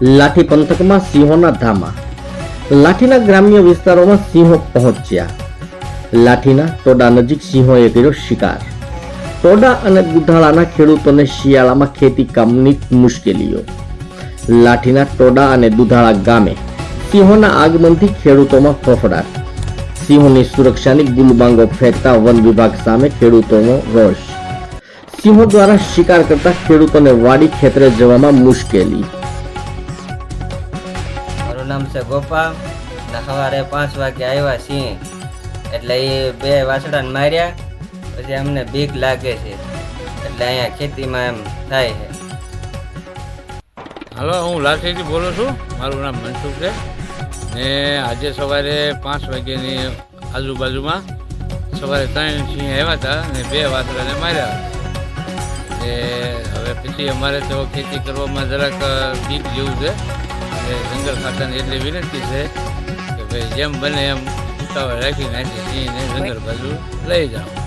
લાઠી પંથકમાં સિંહોના ધામા. લાઠીના ગ્રામ્ય વિસ્તારોમાં સિંહો પહોંચ્યા. લાઠીના ટોડા નજીક સિંહોએ કર્યો શિકાર. ટોડા અને ગુધાળાના ખેડૂતોને શિયાળામાં ખેતી કામની મુશ્કેલીઓ. લાઠીના ટોડા અને દુધાળા ગામે સિંહોના આગમનથી ખેડૂતોમાં ફફડાટ. સિંહોની સુરક્ષાની ગુલબાંગો ફેંકતા વન વિભાગ સામે ખેડૂતોનો રોષ. સિંહો દ્વારા શિકાર કરતા ખેડૂતોને વાડી ખેતરે જવામાં મુશ્કેલી. નામ છે ગોપા ને સવારે પાંચ વાગે આવ્યા સિંહ એટલે એ બે વાસડાને માર્યા. પછી અમને બીક લાગે છે. એટલે અહીંયા ખેતીમાં એમ થાય છે. હાલો, હું લાઠીથી બોલું છું. મારું નામ મનસુખ છે. ને આજે સવારે પાંચ વાગ્યાની આજુબાજુમાં સવારે ત્રણ સિંહ આવ્યા હતા ને બે વાસડાને માર્યા. ને હવે પછી અમારે તો ખેતી કરવામાં જરાક બીક જેવું છે. અને જંગલ ખાતાની એટલી વિનંતી છે કે ભાઈ જેમ બને એમ ઉતાવળ રાખીને નાખી સિંહને જંગલ બાજુ લઈ જાઓ.